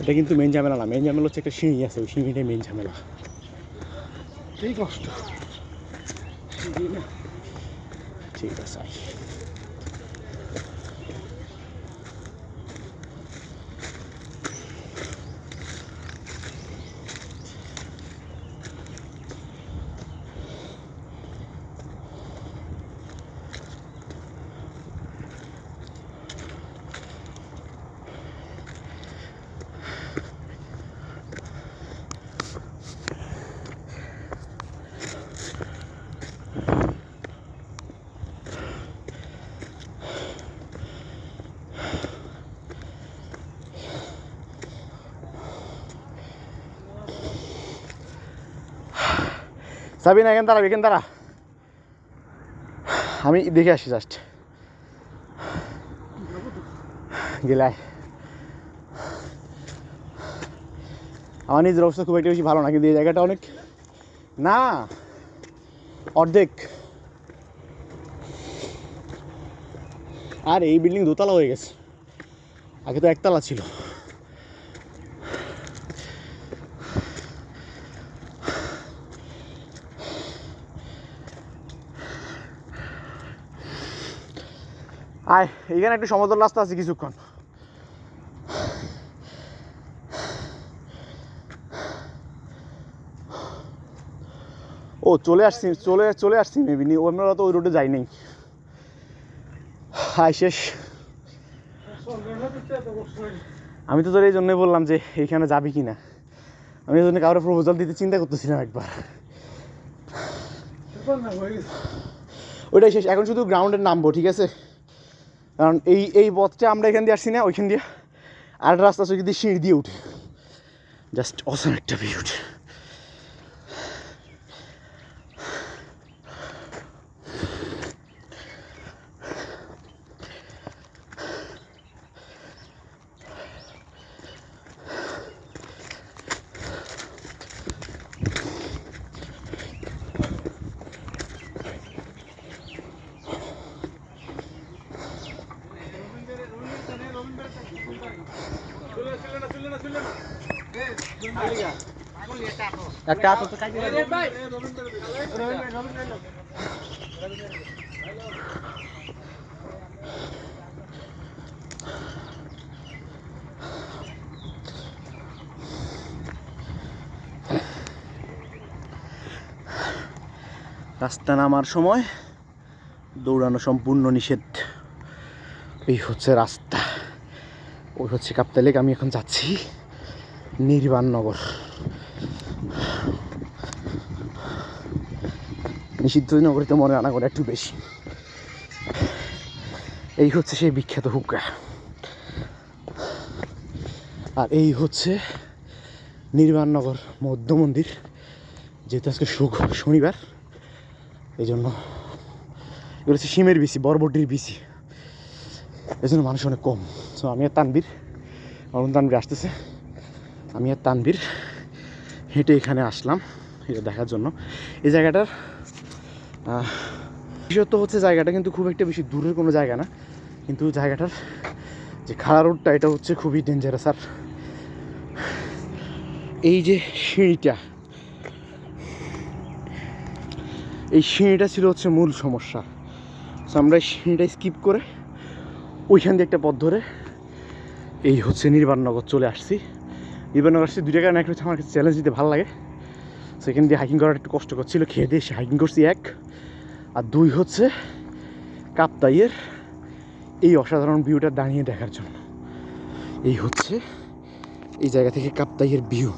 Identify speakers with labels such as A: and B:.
A: এটা কিন্তু মেন ঝামেলা না মেন ঝামেলা হচ্ছে একটা সিঁড়ি আছে ওই সিঁড়িটাই মেন ঝামেলা। এই কষ্ট ঠিক আছে যাবি না, এখান দাঁড়াবি, এখান দাঁড়া। আমি দেখে আসি জাস্ট গেলাই আমার নিজের অবস্থা খুব একটা বেশি ভালো না, কিন্তু এই জায়গাটা অনেক না। অর্ধেক। আর এই বিল্ডিং দোতলা হয়ে গেছে। আগে তো একতলা ছিল। আয় এখানে একটু সমতল রাস্তা আছে কিছুক্ষণ। ও চলে আসছি চলে চলে আসছি মেবি নি আমরা তো ওই রোডে যাই নাই। হাই শেষ। আমি তো তোর এই জন্যই বললাম যে এইখানে যাবি কি না আমি এই জন্য কারোর প্রপোজাল দিতে চিন্তা করতেছিলাম একবার। ওইটাই শেষ এখন শুধু গ্রাউন্ডের নামবো ঠিক আছে? কারণ এই এই পথটা আমরা এখান দিয়ে আসছি না, ওইখান দিয়ে। আর রাস্তা আছে যদি সিঁড়ি দিয়ে উঠে। জাস্ট অসম একটা ভিউ রাস্তা নামার সময় দৌড়ানো সম্পূর্ণ নিষেধ। এই হচ্ছে রাস্তা। ওই হচ্ছে কাপ্তা লেক আমি এখন যাচ্ছি নির্বাণনগর নিষিদ্ধ নগরীতে মনে আনা করে একটু বেশি। এই হচ্ছে সেই বিখ্যাত হুক্কা আর এই হচ্ছে নির্বাণনগর মধ্য মন্দির, যেহেতু আজকে সুখ শনিবার এই জন্য এগুলো হচ্ছে সিমের বিসি বরবটির বিসি এই জন্য মানুষ অনেক কম। সো আমি আর তানবীর অরুণ তানবীর আসতেছে। আমি আর তানবীর হেঁটে এখানে আসলাম এটা দেখার জন্য। এই জায়গাটার আহ, বিশেষত হচ্ছে জায়গাটা কিন্তু খুব একটা বেশি দূরের কোনো জায়গা না। কিন্তু জায়গাটার যে খাড়া রোডটা এটা হচ্ছে খুবই ডেঞ্জারাস আর এই যে সিঁড়িটা এই সিঁড়িটা ছিল হচ্ছে মূল সমস্যা। So আমরা সিঁড়িটা স্কিপ করে ওইখান দিয়ে একটা পথ ধরে এই হচ্ছে নির্বাণনগর চলে আসছি। নির্বাণনগর আসছি দুইটা কারণে, একটা হচ্ছে আমার চ্যালেঞ্জ দিতে ভালো লাগে। সেখান দিয়ে হাইকিং করাটা একটু কষ্ট করছিল, খেয়ে দিয়ে হাইকিং করছি এক। আর দুই হচ্ছে কাপ্তাইয়ের এই অসাধারণ ভিউটা দাঁড়িয়ে দেখার জন্য। এই হচ্ছে এই জায়গা থেকে কাপ্তাইয়ের ভিউ